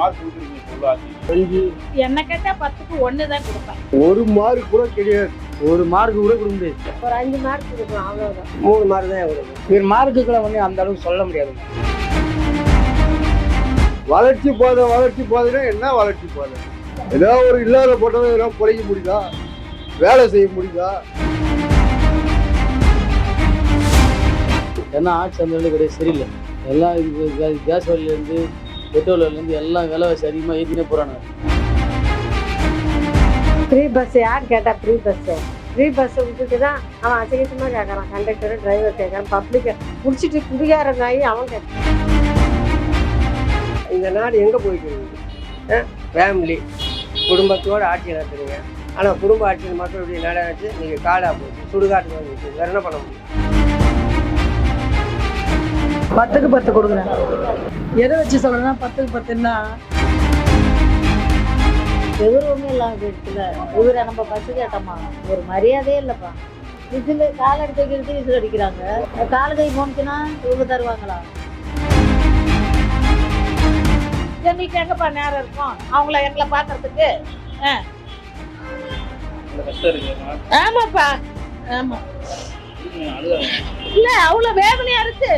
Mark கொடுக்குறீங்க பொருளாசி அஞ்சு. என்ன கேட்டா பத்துக்கு ஒன்று தான் கொடுப்பேன். ஒரு மார்க் கூட கிடையாது. ஒரு மார்க் கூட கொடுக்க முடியாது ஒரு அஞ்சு மார்க் கொடுக்கலாம் அவ்வளோதான் மூணு மார்க் தான் கொடுக்கும் இவர் மார்க்குகளை வந்து அந்த அளவுக்கு சொல்ல முடியாது. வளர்ச்சி பாதை வளர்ச்சி பாதைன்னா என்ன வளர்ச்சி பாதை? ஏதோ ஒரு இல்லாத போட்டவங்க ஏதோ பிழைக்க முடியுதா? வேலை செய்ய முடியுதா? ஏன்னா ஆட்சி அந்த கிடையாது சரியில்லை. எல்லாம் இது கேஸ் வழியிலேருந்து பெட்ரோல் வழியிலேருந்து எல்லாம் விலைவாசி அதிகமாக ஏற்றினே போகிறாங்க ஃப்ரீ பஸ் யார் கேட்டா ஃப்ரீ பஸ்ஸு ஃப்ரீ பஸ்ஸை விட்டுட்டு தான் அவன் அசிங்கமாக கேட்குறான் கண்டக்டர் டிரைவர் கேட்குறான் பப்ளிக்கை முடிச்சிட்டு குடிகாரங்காயி அவன் கேட்குறான் இந்த நாடு எங்கே போயிட்டு இருக்குது ஃபேமிலி குடும்பத்தோடு ஆட்சி நடத்துறீங்க. ஆனால் குடும்ப ஆட்சியில் மட்டும் இப்படி நடந்துச்சு நீங்கள் காடாக போச்சு சுடுகாட்டுக்கு வந்து வேறு என்ன பண்ண முடியும்? பத்துக்கு பத்து கொடுக்குறேன். எதை வச்சு சொல்கிறேன்னா பத்துக்கு பத்துன்னா எதுவுமே இல்லாமல் போயிடுச்சுல இவரை நம்ம பஸ் கேட்டோமா? ஒரு மரியாதையே இல்லைப்பா. விசில் கால் எடுத்து வைக்கிறது விசில் அடிக்கிறாங்க. கால் கை போனுச்சுன்னா இவங்க தருவாங்களா? எங்களுக்கு எங்கப்பா நேரம் இருக்கும்? அவங்கள எங்களை பார்க்கறதுக்கு? ஆமாப்பா. ஆமா. இல்ல அவ்வளவு வேதனையா இருக்கு.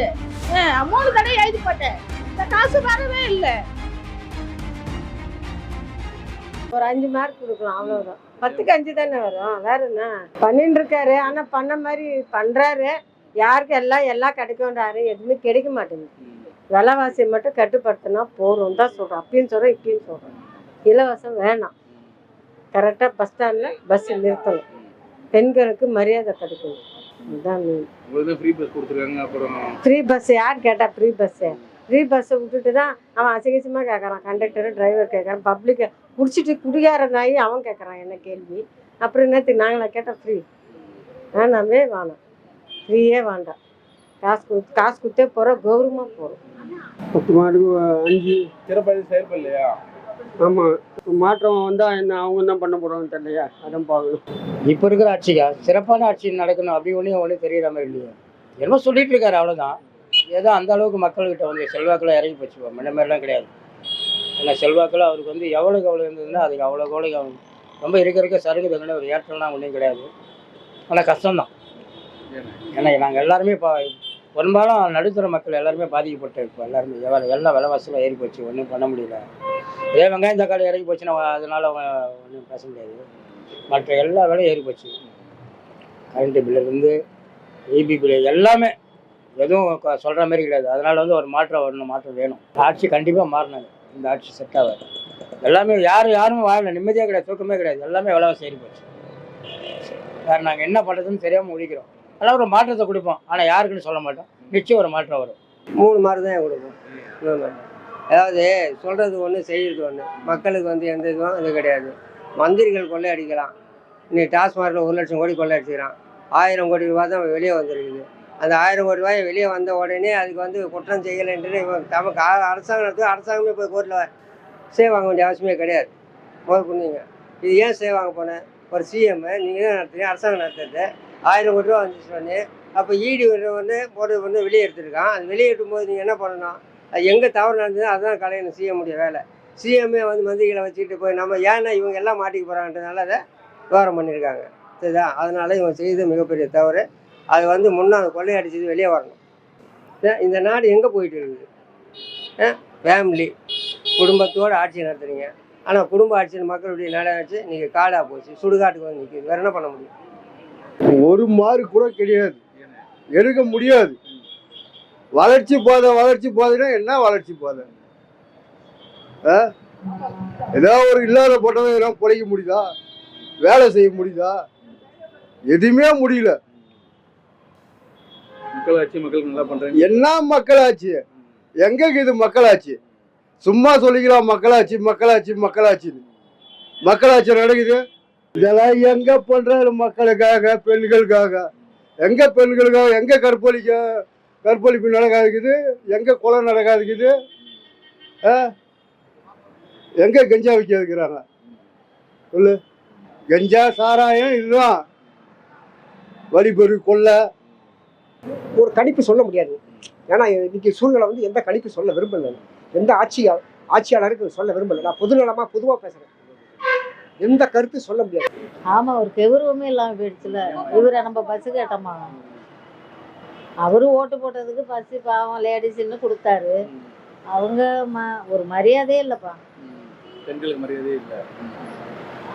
மூணு தடவை எழுதி போட்டேன். இந்த காசு வரவே இல்லை. ஒரு அஞ்சு மார்க் கொடுக்கலாம் அவ்வளோதான் பத்துக்கு அஞ்சு தானே வரும் வேற என்ன? பண்ணிட்டு இருக்காரு ஆனால் பண்ண மாதிரி பண்ணுறாரு யாருக்கு எல்லாம் எல்லாம் கிடைக்கும்ன்றாரு. எதுவுமே கிடைக்க மாட்டேங்குது. விலைவாசி மட்டும் கட்டுப்படுத்தினா போதும் தான் சொல்கிறோம் அப்பயும் சொல்கிறோம் இப்பயும் சொல்கிறோம் இலவசம் வேணாம். கரெக்டாக பஸ் ஸ்டாண்டில் பஸ் நிறுத்தணும். பெண்களுக்கு மரியாதை கிடைக்கணும். ஃப்ரீ பஸ் கொடுத்துருக்காங்க அப்புறம்? ஃப்ரீ பஸ் யார் கேட்டா ஃப்ரீ பஸ்ஸு ஃப்ரீ பஸ்ஸை விட்டுட்டு தான் அவன் அசிங்கசியமாக கேட்குறான் கண்டக்டர் டிரைவர் கேட்குறான் பப்ளிக்கை முடிச்சிட்டு குடிகாரனாகி அவன் கேட்குறான் என்ன கேள்வி? அப்புறம் என்னத்துக்கு நாங்களா கேட்டால் ஃப்ரீ வேணாமே வேணாம். ஃப்ரீயே வேண்டாம். காசு கொடுத்து காசு கொடுத்தே போகிறோம் கௌரவமாக போகிறோம் பத்து மார்க்கு அஞ்சு. சிறப்பாக செயல்படலையா ஆமாம் மாற்றம் வந்தால் என்ன அவங்க என்ன பண்ண போகிறாங்கன்னு தெரியலையா? அதான் பார்க்கணும் இப்போ இருக்கிற ஆட்சிக்கா? சிறப்பான ஆட்சி நடக்கணும் அப்படி ஒன்றும் ஒன்றும் தெரியற மாதிரி இல்லையா. என்னமோ சொல்லிட்டு இருக்காரு அவ்வளோதான் ஏதோ அந்த அளவுக்கு மக்கள்கிட்ட வந்து செல்வாக்கெல்லாம் இறங்கி போச்சு முன்ன மாதிரிலாம் கிடையாது. ஏன்னா செல்வாக்கெல்லாம் அவருக்கு வந்து எவ்வளோக்கு எவ்வளோ இருந்ததுன்னா அதுக்கு அவ்வளோ ரொம்ப இருக்க இருக்க சருகு தகுந்த ஒரு ஏற்றம்லாம் ஒன்றும் கிடையாது. ஆனால் கஷ்டம்தான். ஏன்னா நாங்கள் எல்லாருமே இப்போ பெரும்பாலும் நடுத்தர மக்கள் எல்லாருமே பாதிக்கப்பட்டு இப்போ எல்லாருமே எல்லாம் விலைவாசிலாம் ஏறி போச்சு. ஒன்றும் பண்ண முடியல. இதே வெங்காயம் தக்காளி இறங்கி போச்சுன்னா அதனால ஒன்றும் பேச முடியாது. மற்ற எல்லா விலையும் ஏறி போச்சு. கரண்ட்டு பில்லுலேருந்து இபி பில்லு எல்லாமே எதுவும் சொல்கிற மாதிரி கிடையாது. அதனால வந்து ஒரு மாற்றம் வரணும் மாற்றம் வேணும். ஆட்சி கண்டிப்பாக மாறினாங்க இந்த ஆட்சி செட் ஆகாது. எல்லாமே யாரும் யாரும் வாழல நிம்மதியாக கிடையாது தூக்கமே கிடையாது. எல்லாமே எவ்வளோ ஏறி போச்சு. வேறு நாங்கள் என்ன பண்ணுறதுன்னு தெரியாமல் முடிக்கிறோம். அதெல்லாம் ஒரு மாற்றத்தை கொடுப்போம். ஆனால் யாருக்குன்னு சொல்ல மாட்டோம். நிச்சயம் ஒரு மாற்றம் வரும். மூணு மார்க் தான் கொடுப்போம் மூணு. அதாவது சொல்கிறது ஒன்று செய்கிறது ஒன்று மக்களுக்கு வந்து எந்த இதுவும் இது கிடையாது. மந்திரிகள் கொள்ளை அடிக்கலாம் நீ டாஸ்மார்க்கில் ஒரு லட்சம் கோடி கொள்ளை அடிச்சுக்கிறான் ஆயிரம் கோடி ரூபா தான் வெளியே வந்திருக்குது. அந்த ஆயிரம் கோடி ரூபாய் வெளியே வந்த உடனே அதுக்கு வந்து குற்றம் செய்யலைன்ட்டு இவன் தமக்கு அரசாங்கம் நடத்தும் அரசாங்கமே போய் கோர்ட்டில் சே வாங்க வேண்டிய அவசியமே கிடையாது. முதல் புரிஞ்சுங்க. இது ஏன் சே வாங்க போனேன் ஒரு சிஎம் நீங்கள் தான் நடத்துறீங்க அரசாங்கம் நடத்துறது. ஆயிரம் கோடி ரூபா வந்துச்சு சொன்னேன் அப்போ ஈடி வந்து போட்டு வந்து வெளியே எடுத்துருக்கான். அது வெளியே எடுக்கும்போது நீங்கள் என்ன பண்ணணும்? அது எங்கே தவறு நடந்தது அதுதான் கலையணும் சிஎம் வேலை. சிஎம்ஏ வந்து மந்திரிகளை வச்சுக்கிட்டு போய் நம்ம ஏன்னா இவங்க எல்லாம் மாட்டிக்க போகிறாங்கன்றதுனால அதை விவரம் பண்ணியிருக்காங்க. சரிதா? அதனால் இவங்க செய்தது மிகப்பெரிய தவறு. அது வந்து முன்னாள் கொள்ளையடிச்சது வெளியே வரணும். ஏன் இந்த நாடு எங்கே போயிட்டு இருக்குது? ஃபேமிலி குடும்பத்தோடு ஆட்சி நடத்துறீங்க. ஆனால் குடும்ப ஆட்சியில் மக்களுடைய இப்படி நடந்துச்சு நீங்கள் காடாக போச்சு சுடுகாட்டுக்கு வந்து நிற்கிது வேறு என்ன பண்ண முடியும்? ஒரு மார்க் கூட கிடையாது. எடுக்க முடியாது. வளர்ச்சி பாதை வளர்ச்சி பாதைன்னா என்ன வளர்ச்சி பாதை? ஏதோ ஒரு இல்லாத போட்டவங்க ஏதோ பிழைக்க முடியுதா? வேலை செய்ய முடியுதா? எதுவுமே முடியல. மக்களாட்சி மக்களுக்கு நல்லா பண்றாங்க என்ன மக்களாட்சி? எங்க இது மக்களாட்சி. சும்மா சொல்லிக்கலாம் மக்களாட்சி மக்களாட்சி மக்களாட்சின்னு. மக்களாட்சி நடக்குது? இதெல்லாம் எங்க பண்றாரு மக்களுக்காக பெண்களுக்காக? எங்க பெண்களுக்காக எங்க கற்பழிக்க? கற்பழிப்பு நடக்காதுக்குது எங்க கொலை நடக்காதுக்குது? எங்க கஞ்சா விற்க இருக்கிறாங்க சொல்லு. கஞ்சா சாராயம் இதுதான். வழிபெரு கொள்ளை. ஒரு கணிப்பு சொல்ல முடியாது. ஏன்னா இன்னைக்கு சூழ்நிலை வந்து எந்த கணிப்பு சொல்ல விரும்பல எந்த ஆட்சி ஆட்சியாளருக்கு சொல்ல விரும்பல. நான் பொதுநலமா பொதுவா பேசுறேன். எந்த கருத்து சொல்ல முடியாது. ஆமா ஒரு கெவுருவமே இல்லாம போயிடுச்சுல. இவரை நம்ம பஸ் கேட்டோமா அவரு ஓட்டு போட்டதுக்கு பஸ் பாவம் லேடிஸ்ன்னு கொடுத்தாரு. அவங்க ஒரு மரியாதையே இல்லைப்பா. பெண்களுக்கு மரியாதையே இல்லை.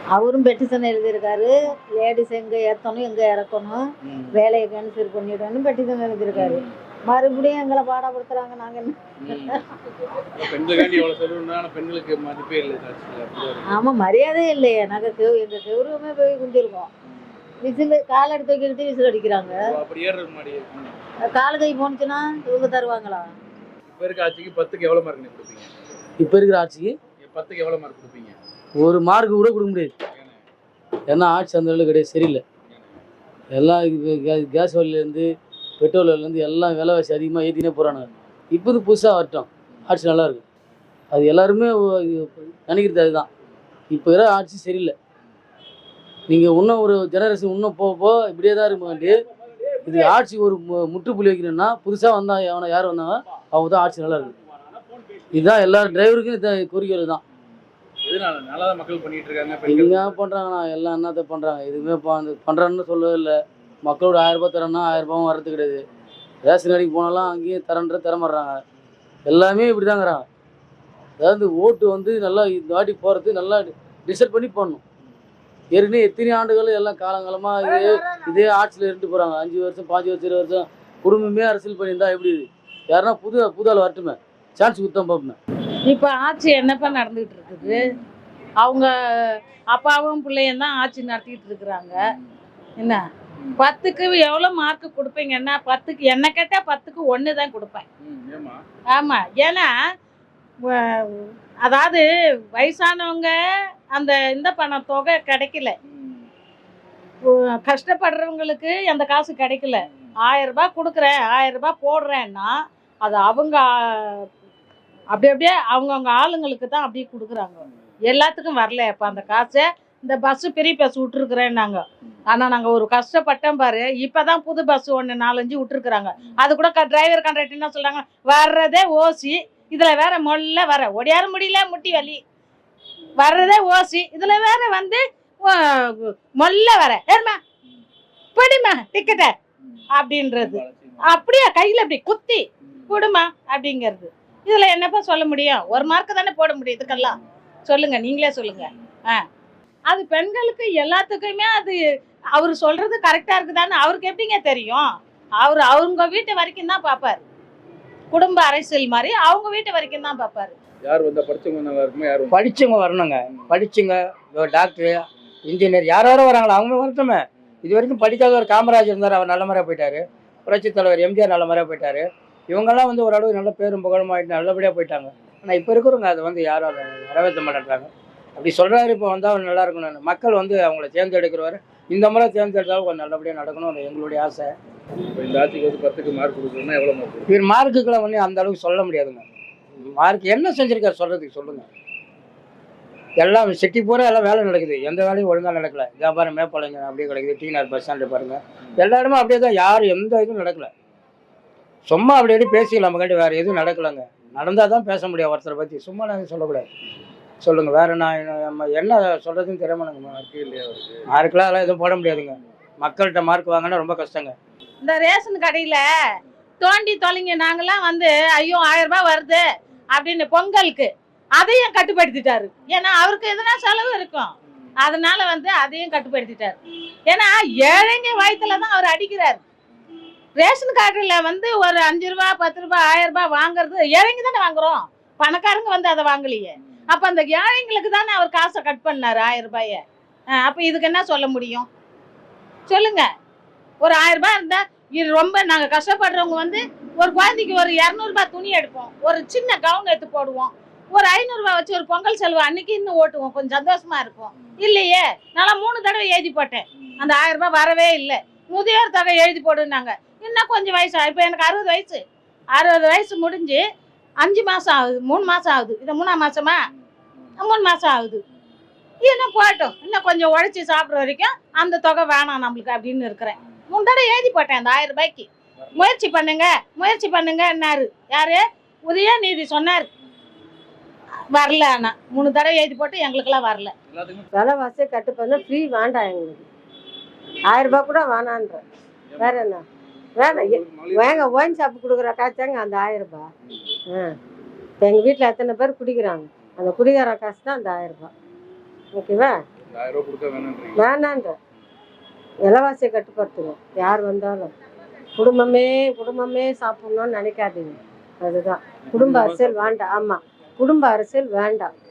அவரும் பெட்டிஷன் எழுதியிருக்காரு. லேடிஸ் எங்க ஏத்தணும் எங்க இறக்கணும் வேலையை கேன்சல் பண்ணிடணும் பெட்டிஷன் எழுதியிருக்காரு. மறுபடியும் எங்களை பாடப்படுத்துறாங்க நாங்க என்ன. ஆமா மரியாதையே இல்லையே. நாங்க எங்க கெவுருவமே போய் குந்திருக்கோம். விசில் கால் எடுத்து வைக்கிட்டு விசில் அடிக்கிறாங்க. அப்போ அப்படி ஏறுறது மாதிரி ம். கால் கை போனுச்சுன்னா இவங்க தருவாங்களா? இப்ப இருக்க ஆட்சிக்கு பத்துக்கு எவ்வளோ மார்க் நீ கொடுப்பீங்க? இப்போ இருக்கிற ஆட்சிக்கு? பத்துக்கு எவ்வளோ மார்க் கொடுப்பீங்க? ஒரு மார்க் கூட கொடுக்க முடியாது. ஏன்னா ஆட்சி அந்த அளவுக்கு கிடையாது சரியில்லை. எல்லாம் கேஸ் விலையிலேருந்து பெட்ரோல் விலையிலேருந்து எல்லாம் விலைவாசி அதிகமாக ஏற்றினே போகிறானுங்க இப்போ இது புதுசாக வரட்டும். ஆட்சி நல்லா இருக்கும். அது எல்லாருமே நினைக்கிறது அதுதான். இப்போ இருக்கிற ஆட்சி சரியில்லை. நீங்கள் இன்னும் ஒரு ஜெனரேஷன் இன்னும் போக போக இப்படியே தான் இருக்க வேண்டி இது ஆட்சி ஒரு முற்றுப்புள்ளி வைக்கணும்னா புதுசாக வந்தா எவனை யார் வந்தாங்க அவங்க தான் ஆட்சி நல்லா இருக்கும் இதுதான் எல்லா டிரைவருக்கும் இந்த கோரிக்கை தான் எங்க பண்ணுறாங்கண்ணா எல்லாம் என்னத்த பண்ணுறாங்க எதுவுமே பண்ணுறான்னு சொல்லவே இல்லை. மக்களோட ஆயிரம் ரூபாய் தரேன்னா ஆயிரம் வரது கிடையாது. ரேஷன் கடைக்கு போனாலும் அங்கேயும் தரன்ற தர மாட்றாங்க எல்லாமே இப்படி தாங்கிறாங்க அதாவது ஓட்டு வந்து நல்லா இந்த வாட்டி போகிறது நல்லா டிசைட் பண்ணி பண்ணணும். ஏற்கனவே எத்தனை ஆண்டுகள் எல்லாம் காலங்காலமாக இதே இதே ஆட்சியில் இருந்து போகிறாங்க அஞ்சு வருஷம் பாஞ்சு வருஷம் இருபது வருஷம் குடும்பமே அரசியல் பண்ணியிருந்தா எப்படி இது? யாருன்னா புது புது ஆள் வரட்டுமே. சான்ஸ் கொடுத்தா பார்ப்பேன் இப்போ ஆட்சி என்னப்பா நடந்துகிட்டு இருக்குது? அவங்க அப்பாவும் பிள்ளையும் தான் ஆட்சி நடத்திட்டு இருக்கிறாங்க. என்ன? பத்துக்கு எவ்வளோ மார்க் கொடுப்பீங்கன்னா பத்துக்கு என்ன கேட்டால் பத்துக்கு ஒன்று தான் கொடுப்பேன் ஆமாம் ஏன்னா அதாவது வயசானவங்க அந்த இந்த பணம் தொகை கிடைக்கல. கஷ்டப்படுறவங்களுக்கு அந்த காசு கிடைக்கல. ஆயிரம் ரூபாய் கொடுக்குறேன் ஆயிரம் ரூபாய் போடுறேன்னா அது அவங்க அப்படி அப்படியே அவங்கவுங்க ஆளுங்களுக்கு தான் அப்படியே கொடுக்குறாங்க. எல்லாத்துக்கும் வரல. இப்போ அந்த காசை இந்த பஸ்ஸு பெரிய பஸ் விட்டுருக்குறேன்னாங்க. ஆனால் நாங்கள் ஒரு கஷ்டப்பட்டோம் பாரு. இப்போ தான் புது பஸ் ஒன்று நாலஞ்சு விட்டுருக்குறாங்க. அது கூட க டிரைவர் கண்ட்ராக்டர் என்ன சொல்கிறாங்க வர்றதே ஓசி. இதில் வேற மொல்ல வர. ஒடியார முடியல முட்டி வலி. வர்றதே ஓசி. இதில் வேற வந்து ஓ, மொல்ல வர. ஏறுமா பிடிமா டிக்கெட்டை அப்படின்றது. அப்படியே கையில் அப்படி குத்தி கொடுமா அப்படிங்கிறது. இதில் என்னப்பா சொல்ல முடியும்? ஒரு மார்க்கு தானே போட முடியும் இதுக்கெல்லாம். சொல்லுங்கள் நீங்களே சொல்லுங்கள் ஆ. அது பெண்களுக்கு எல்லாத்துக்குமே அது அவர் சொல்கிறது கரெக்டாக இருக்குதான்னு அவருக்கு எப்படிங்க தெரியும்? அவர் அவங்க வீட்டு வரைக்கும் தான் பார்ப்பார் குடும்ப அரசியல் மாதிரி அவங்க வீட்டு வரைக்கும் தான் பார்ப்பாரு. யார் வந்தா படிச்சவங்க நல்லா இருக்குமா? யார் படிச்சவங்க வரணுங்க. படிச்சுங்க டாக்டர் இன்ஜினியர் யார் யாரோ வராங்களா அவங்க வரட்டுமே இது வரைக்கும் படிக்காத ஒரு காமராஜர் இருந்தார். அவர் நல்ல முறையாக போயிட்டாரு. புரட்சி தலைவர் எம்ஜிஆர் நல்ல முறையாக போயிட்டாரு. இவங்கெல்லாம் வந்து ஓரளவு நல்ல பேரும் புகழும் ஆகிட்டு நல்லபடியாக போயிட்டாங்க. ஆனால் இப்போ இருக்கிறவங்க அதை வந்து யாரும் அதை நிறைவேற்ற மாட்டேன்றாங்க. அப்படி சொல்கிறாரு இப்போ வந்தால் அவர் நல்லா இருக்கணும்னு மக்கள் வந்து அவங்கள தேர்ந்தெடுக்கிறவர். இந்த முறை தேர்ந்தெடுத்தாலும் கொஞ்சம் நல்லபடியாக நடக்கணும் எங்களுடைய ஆசை. இப்போ இந்த ஆட்சிக்கு வந்து பத்துக்கு மார்க் கொடுக்கணும்னா எவ்வளோ மார்க் இவர் மார்க்குகளை வந்து அந்த அளவுக்கு சொல்ல முடியாதுங்க. மார்க் என்ன செஞ்சிருக்காரு சொல்கிறதுக்கு சொல்லுங்கள் எல்லாம் சிட்டி பூரா எல்லாம் வேலை நடக்குது. எந்த வேலையும் ஒழுங்காக நடக்கல. வியாபாரம் மேப்பாளைங்க அப்படியே கிடைக்குது. டீனார் பஸ் ஸ்டாண்டு பாருங்க. எல்லா இடமும் அப்படியே தான் யாரும் எந்த இதுவும் நடக்கல. சும்மா அப்படி பேசிக்கலாம் நம்ம வேற எதுவும் நடக்கலைங்க. நடந்தால் தான் பேச முடியும் ஒருத்தரை பற்றி சும்மா நாங்கள் சொல்லக்கூடாது. சொல்லுங்க வேற நான் என்ன- நம்ம என்ன சொல்றதுன்னு தெரியாம நாங்கள் மார்க்கே இல்லையா மார்க்கெலாம் எதுவும் போட முடியாதுங்க. மக்கள்கிட்ட மார்க் வாங்கினா ரொம்ப கஷ்டங்க. இந்த ரேஷன் கடையில் தோண்டி தொலைங்க நாங்கெல்லாம் வந்து ஐயோ ஆயிரம் ரூபாய் வருது அப்படின்னு பொங்கலுக்கு அதையும் கட்டுப்படுத்திட்டாரு. ஏன்னா அவருக்கு எதனா செலவு இருக்கும். அதனால வந்து அதையும் கட்டுப்படுத்திட்டாரு. ஏன்னா ஏழைங்க வயிற்றுல தான் அவர் அடிக்கிறார். ரேஷன் கார்டில் வந்து ஒரு அஞ்சு ரூபா பத்து ரூபா ஆயிரம் ரூபாய் வாங்குறது ஏழைங்க தானே வாங்குறோம். பணக்காரங்க வந்து அதை வாங்கலையே. அப்போ அந்த ஏழைங்களுக்கு தானே அவர் காசை கட் பண்ணாரு ஆயிரம் ரூபாய. அப்போ இதுக்கு என்ன சொல்ல முடியும்? சொல்லுங்க. ஒரு ஆயிரம் ரூபாய் இருந்தா இது ரொம்ப நாங்க கஷ்டப்படுறவங்க வந்து ஒரு குழந்தைக்கு ஒரு இரநூறுபா துணி எடுப்போம். ஒரு சின்ன கவுன் எடுத்து போடுவோம். ஒரு ஐநூறுரூவா வச்சு ஒரு பொங்கல் செலவு அன்னைக்கு இன்னும் ஓட்டுவோம். கொஞ்சம் சந்தோஷமா இருக்கும் இல்லையே? நான் மூணு தடவை எழுதி போட்டேன். அந்த ஆயிரம் ரூபாய் வரவே இல்லை. முதியோர் தொகை எழுதி போடுனாங்க இன்னும் கொஞ்சம் வயசு இப்போ எனக்கு அறுபது வயசு. அறுபது வயசு முடிஞ்சு அஞ்சு மாசம் ஆகுது மூணு மாசம் ஆகுது. இது மூணாம் மாசமா? மூணு மாசம் ஆகுது. இன்னும் போகட்டும். இன்னும் கொஞ்சம் உழைச்சி சாப்பிட்ற வரைக்கும் அந்த தொகை வேணாம் நம்மளுக்கு அப்படின்னு இருக்கிறேன். மூணு தடவை எழுதி போட்டேன் அந்த ஆயிரம் ரூபாய்க்கு. முயற்சி பண்ணுங்க முயற்சி பண்ணுங்கன்னாரு. யாரு? உதயநிதி சொன்னார். வரல ஆனா. மூணு தடவை எழுதி போட்டு எங்களுக்கெல்லாம் வரல. விலைவாசியை கட்டுப்படுத்தா ஃப்ரீ வேண்டாம் எங்களுக்கு. ஆயிரம் ரூபாய் கூட வேணான்ற. வேற என்ன? வேங்க ஒயின் ஷாப்பு கொடுக்குற காய்ச்சாங்க அந்த ஆயிரம் ரூபாய் ஆ. எங்கள் வீட்டில் எத்தனை பேர் குடிக்கிறாங்க? அந்த குடிக்கிற காசு தான் அந்த ஆயிரம் ரூபாய் ஓகேவா வேணான்ற. விலைவாசியை கட்டுப்படுத்துங்க. யார் வந்தாலும். குடும்பமே குடும்பமே சாப்பிடணும்னு நினைக்காதீங்க. அதுதான். குடும்ப அரசியல் வேண்டாம். ஆமாம் குடும்ப அரசியல் வேண்டாம்.